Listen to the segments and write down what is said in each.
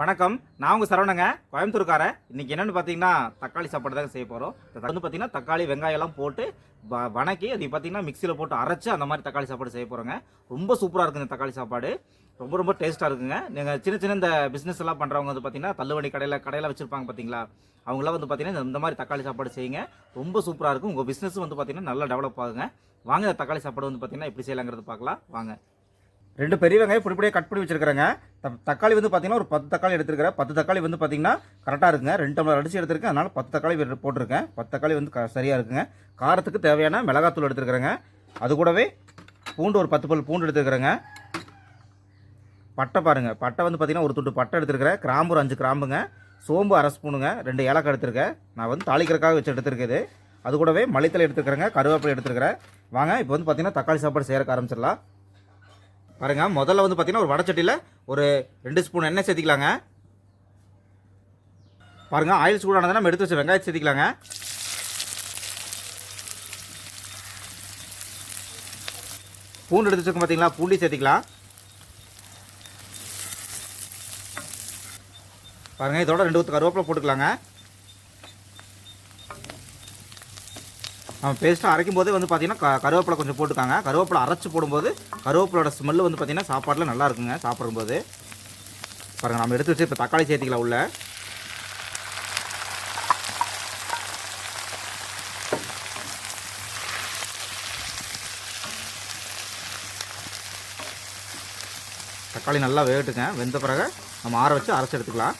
வணக்கம். நான் உங்கள் சரவணங்க கோயம்புத்தூர்காரன். இன்றைக்கி என்னென்னு பார்த்தீங்கன்னா தக்காளி சாப்பாடு தான் செய்ய போகிறோம் வந்து பார்த்தீங்கன்னா தக்காளி வெங்காயம்லாம் போட்டு வ- வணக்கி அது பார்த்தீங்கன்னா மிக்சியில் போட்டு அரைச்சி அந்த மாதிரி தக்காளி சாப்பாடு செய்ய போகிறோங்க ரொம்ப சூப்பராக இருக்குங்க இந்த தக்காளி சாப்பாடு. ரொம்ப ரொம்ப டேஸ்ட்டாக இருக்குங்க. நீங்கள் சின்ன சின்ன இந்த பிஸ்னஸ் எல்லாம் பண்ணுறவங்க வந்து பார்த்தீங்கன்னா தள்ளுவண்டி கடையில் கடையில் வச்சுருப்பாங்க பார்த்தீங்களா அவங்களாம் வந்து பார்த்தீங்கன்னா இந்த மாதிரி தக்காளி சாப்பாடு செய்யுங்க. ரொம்ப சூப்பராக இருக்கும். உங்கள் பிஸ்னஸ் வந்து பார்த்தீங்கன்னா நல்லா டெவலப் ஆகுங்க. வாங்க இந்த தக்காளி சாப்பாடு வந்து பார்த்தீங்கன்னா எப்படி செய்யலாங்கிறது பார்க்கலாம் வாங்க. ரெண்டு பெரிய வெங்காயம் பிடிப்படியாக கட் பண்ணி வச்சிருக்கிறேங்க. த- தக்காளி வந்து பார்த்தீங்கன்னா ஒரு பத்து தக்காளி எடுத்துருக்கிறேன். பத்து தக்காளி வந்து பார்த்தீங்கன்னா கரெக்டாக இருக்குங்க. ரெண்டு டம்ளர் அடிச்சு எடுத்துருக்கேன். அதனால் பத்து தக்காளி போட்டிருக்கேன். பத்து தக்காளி வந்து க- இருக்குங்க. காரத்துக்கு தேவையான மிளகாத்தூள் எடுத்துருக்கிறேங்க. அது கூடவே பூண்டு ஒரு பத்து பல் பூண்டு எடுத்துருக்கிறேங்க. பட்டை பாருங்க. பட்டை வந்து பார்த்தீங்கன்னா ஒரு துண்டு பட்டை எடுத்துருக்கிறேன். கிராம்பு ஒரு அஞ்சு கிராம்புங்க. சோம்பு அரை ஸ்பூனுங்க. ரெண்டு ஏலக்காய் எடுத்திருக்கேன். நான் வந்து தாளிக்கிறக்காக வச்சு எடுத்துருக்குது அது கூடவே மளித்தலை எடுத்துருக்கிறேங்க. கருவேப்பிலை எடுத்துருக்கிறேன். வாங்க இப்போ வந்து பார்த்தீங்கன்னா தக்காளி சாப்பாடு செய்யறக்க ஆரம்பிச்சிடலாம். பாருங்க முதல்ல வந்து பார்த்தீங்கன்னா ஒரு வடச்சட்டியில் ஒரு ரெண்டு ஸ்பூன் எண்ணெய் சேர்த்திக்கலாங்க. பாருங்க ஆயில் சூடானதை நம்ம எடுத்து வச்ச வெங்காயம் சேர்த்திக்கலாங்க. பூண்டு எடுத்து வச்சிருக்கோம் பார்த்தீங்களா பூண்டி சேர்த்திக்கலாம். பாருங்க இதோட ரெண்டு ஊற்று கருவேப்பிலை போட்டுக்கலாங்க. நம்ம பேஸ்ட்டாக அரைக்கும் போதே வந்து பார்த்தீங்கன்னா க- கருவேப்பிலை கொஞ்சம் போட்டுக்காங்க. கருவேப்பிலை அரைச்சி போடும்போது கருவேப்பிலோட ஸ்மெல்லு வந்து பார்த்தீங்கன்னா சாப்பாட்டில் நல்லா இருக்குங்க சாப்பிடும்போது. பாருங்கள் நம்ம எடுத்து வச்சு இப்போ தக்காளி சேர்த்திக்கலாம் உள்ள. தக்காளி நல்லா வேகட்டுங்க. வெந்த பிறகு நம்ம ஆற வச்சு அரைச்சி எடுத்துக்கலாம்.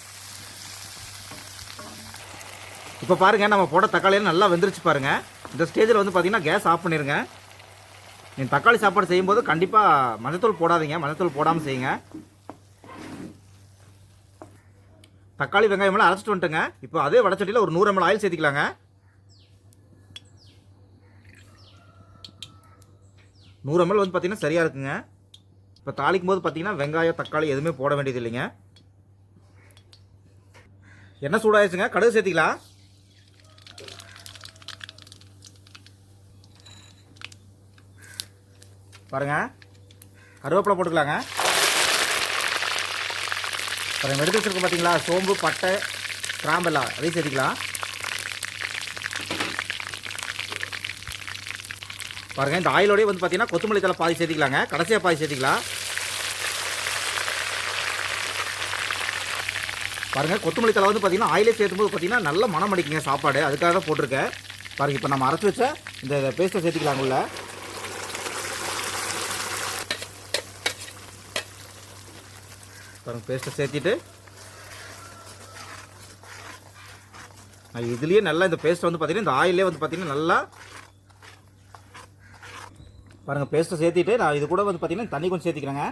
இப்போ பாருங்க நம்ம போட்ட தக்காளியெல்லாம் நல்லா வெந்துருச்சு பாருங்கள் இந்த ஸ்டேஜில் வந்து பார்த்தீங்கன்னா கேஸ் ஆஃப் பண்ணிருங்க. நீங்கள் தக்காளி சாப்பாடு செய்யும்போது கண்டிப்பாக மஞ்சத்தூள் போடாதீங்க. மஞ்சத்தூள் போடாமல் செய்யுங்க. தக்காளி வெங்காயம்லாம் அரைச்சிட்டு வந்துட்டுங்க. இப்போ அதே வடச்சட்டியில் ஒரு நூறு எம்எல் ஆயில் சேர்த்திக்கலாங்க. நூறு எம்எல் வந்து பார்த்தீங்கன்னா சரியாக இருக்குங்க. இப்போ தாளிக்கும் போது பார்த்தீங்கன்னா வெங்காயம் தக்காளி எதுவுமே போட வேண்டியது இல்லைங்க. என்ன சூடாயிடுச்சுங்க கடுகு சேர்த்திக்கலாம். பாருங்க. கருவேப்பிலை போட்டுக்கலாங்க. அப்புறம் எடுத்து வச்சுருக்கோம் பார்த்தீங்களா சோம்பு பட்டை கிராம்பெல்லாம் அதையும் சேர்த்திக்கலாம். பாருங்க இந்த ஆயிலோடய வந்து பார்த்தீங்கன்னா கொத்தமல்லி தலை பாதி சேர்த்திக்கலாங்க. கடைசியாக பாதி சேர்த்திக்கலாம். பாருங்க கொத்தமல்லி தலை வந்து பார்த்தீங்கன்னா ஆயிலே சேர்த்தும் போது பார்த்தீங்கன்னா நல்லா மனம் அடிக்குங்க சாப்பாடு. அதுக்காக தான் போட்டிருக்கேன். பாருங்கள் இப்போ நம்ம அரைச்சி வச்ச இந்த பேஸ்ட்டை சேர்த்துக்கலாங்க உள்ள. பாருங்க பேஸ்ட்டை சேர்த்திட்டு. நான் இதுலேயே நல்லா இந்த பேஸ்ட் வந்து பார்த்தீங்கன்னா இந்த ஆயிலே வந்து பார்த்தீங்கன்னா நல்லா பாருங்க பேஸ்ட்டை சேர்த்திட்டு நான் இது கூட வந்து பார்த்தீங்கன்னா தண்ணி கொஞ்சம் சேர்த்திக்கிறேங்க.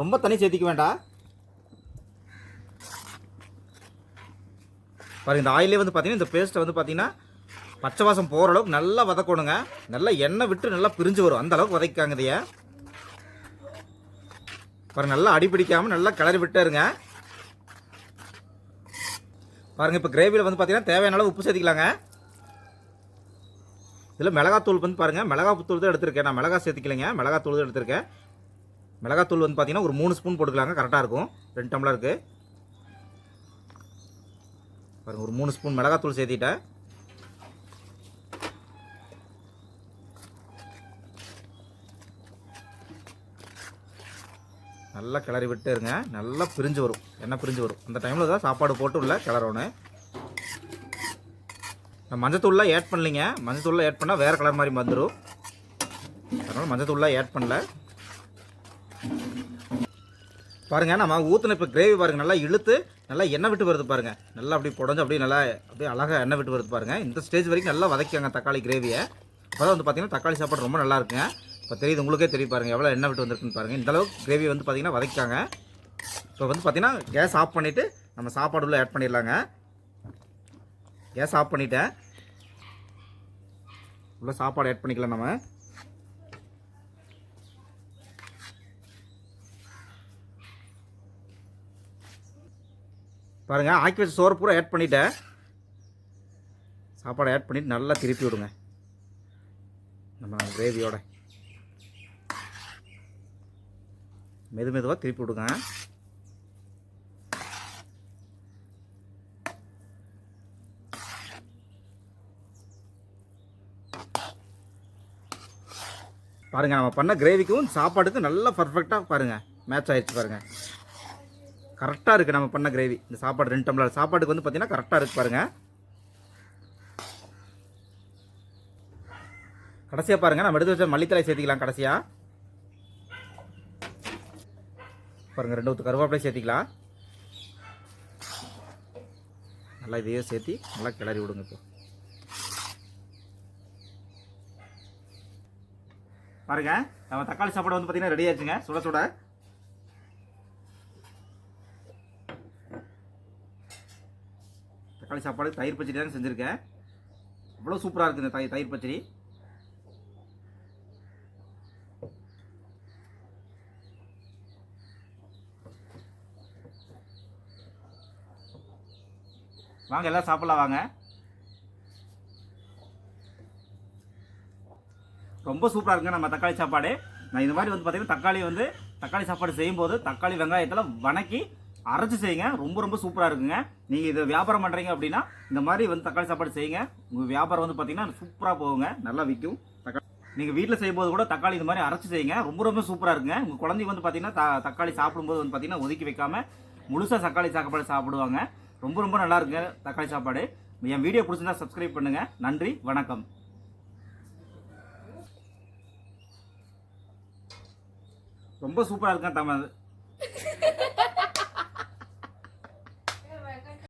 ரொம்ப தண்ணி சேர்த்திக்க வேண்டாம். பாருங்கள் இந்த ஆயிலே வந்து பார்த்தீங்கன்னா இந்த பேஸ்ட்டை வந்து பார்த்தீங்கன்னா பச்சை வாசம் போகிற அளவுக்கு நல்லா வதக்கணுங்க. நல்லா எண்ணெய் விட்டு நல்லா பிரிஞ்சு வரும். அந்த அளவுக்கு வதக்கிக்காங்க இதையே. பாருங்க நல்லா அடி நல்லா கிளறி விட்டுருங்க. பாருங்க இப்போ கிரேவியில் வந்து பார்த்தீங்கன்னா தேவையான அளவு உப்பு சேர்த்திக்கலாங்க. இதில் மிளகாத்தூள் வந்து பாருங்க மிளகாத்தூள் தான் எடுத்திருக்கேன். நான் மிளகா சேர்த்துக்கலைங்க மிளகாத்தூள் தான் எடுத்திருக்கேன். மிளகாத்தூள் வந்து பார்த்தீங்கன்னா ஒரு மூணு ஸ்பூன் போட்டுக்கலாங்க கரெக்டாக இருக்கும். ரெண்டு டம்ளருக்கு. பாருங்கள் ஒரு மூணு ஸ்பூன் மிளகாத்தூள் சேர்த்திட்டேன். நல்லா கிளறி விட்டுருங்க நல்லா பிரிஞ்சு வரும். எண்ணெய் பிரிஞ்சு வரும். அந்த டைமில் தான் சாப்பாடு போட்டு உள்ள கிளறணும். மஞ்சத்தூள்லாம் ஆட் பண்ணலிங்க. மஞ்சத்தூள்லாம் ஆட் பண்ணால் வேறு கலர் மாதிரி வந்துடும் அதனால் மஞ்சத்தூள்லாம் ஆட் பண்ணல. பாருங்கள் நம்ம ஊற்றின இப்போ கிரேவி பாருங்கள் நல்லா இழுத்து நல்லா எண்ணெய் விட்டு வருது பாருங்கள் நல்லா அப்படி புடஞ்சு அப்படியே நல்லா அப்படியே அழகாக எண்ணெய் விட்டு வருது பாருங்கள் இந்த ஸ்டேஜ் வரைக்கும் நல்லா வதக்கிங்க தக்காளி கிரேவியை அப்போ வந்து பார்த்தீங்கன்னா தக்காளி சாப்பாடு ரொம்ப நல்லா இருக்குங்க. இப்போ தெரியுது உங்களுக்கே தெரியும் பாருங்கள் எவ்வளோ எண்ணெய் விட்டு வந்திருக்குன்னு பாருங்க. இந்தளவுக்கு கிரேவி வந்து பார்த்தீங்கன்னா வதக்காங்க இப்போ வந்து பார்த்திங்கன்னா கேஸ் ஆஃப் பண்ணிவிட்டு நம்ம சாப்பாடு உள்ள ஆட் பண்ணிடலாங்க. கேஸ் ஆஃப் பண்ணிவிட்டேன் உள்ள சாப்பாடு ஆட் பண்ணிக்கலாம் நம்ம பாருங்கள் ஆக்கி வச்ச சோறு பூரா ஆட் பண்ணிவிட்டேன் சாப்பாடு ஆட் பண்ணிவிட்டு நல்லா திருப்பி விடுங்க. நம்ம கிரேவியோட மெது மெதுவாக திருப்பி விடுங்க. பாருங்கள் நம்ம பண்ண கிரேவிக்கும் சாப்பாட்டுக்கும் நல்லா பர்ஃபெக்டாக பாருங்கள் மேட்ச் ஆகிடுச்சு பாருங்கள் கரெக்டாக இருக்குது நம்ம பண்ண கிரேவி இந்த சாப்பாடு ரெண்டு டம்ளர் சாப்பாட்டுக்கு வந்து பார்த்திங்கன்னா கரெக்டாக இருக்குது பாருங்கள் கடைசியாக பாருங்கள் நம்ம எடுத்து வச்ச மல்லித்தலை சேர்த்துக்கலாம் கடைசியாக பாருங்கள் ரெண்டு ஊற்று கருவேப்பிலை சேர்த்திக்கலாம். நல்லா இதையே சேர்த்தி நல்லா கிளறி விடுங்க இப்போ. பாருங்க நம்ம தக்காளி சாப்பாடு வந்து பார்த்தீங்கன்னா ரெடி ஆச்சுங்க சுட சுட. தக்காளி சாப்பாடு தயிர் பச்சடி தாங்க செஞ்சுருக்கேன். அவ்வளோ சூப்பராக இருக்குது இந்த தயிர் பச்சடி. வாங்க எல்லாம் சாப்பிடலாம் வாங்க. ரொம்ப சூப்பராக இருக்குங்க நம்ம தக்காளி சாப்பாடு. நான் இந்த மாதிரி வந்து பார்த்தீங்கன்னா தக்காளி வந்து தக்காளி சாப்பாடு செய்யும்போது தக்காளி வெங்காயத்தில் வணக்கி அரைச்சி செய்யுங்க. ரொம்ப ரொம்ப சூப்பராக இருக்குங்க. நீங்கள் இதை வியாபாரம் பண்ணுறீங்க அப்படின்னா இந்த மாதிரி வந்து தக்காளி சாப்பாடு செய்யுங்க. உங்கள் வியாபாரம் வந்து பார்த்தீங்கன்னா சூப்பராக போகுங்க. நல்லா விற்கும். தக்காளி நீங்கள் வீட்டில் செய்யும்போது கூட தக்காளி இந்த மாதிரி அரைச்சி செய்யுங்க. ரொம்ப ரொம்ப சூப்பராக இருக்குங்க. உங்கள் குழந்தைங்க வந்து பார்த்தீங்கன்னா தக்காளி சாப்பிடும்போது வந்து பார்த்தீங்கன்னா ஒதுக்கி வைக்காமல் முழுசாக தக்காளி சாப்பாடு சாப்பிடுவாங்க. ரொம்ப ரொம்ப நல்லா இருக்குங்க தக்காளி சாப்பாடு. என் வீடியோ பிடிச்சிருந்தா சப்ஸ்கிரைப் பண்ணுங்க. நன்றி வணக்கம். ரொம்ப சூப்பராக இருக்குங்க தம்ம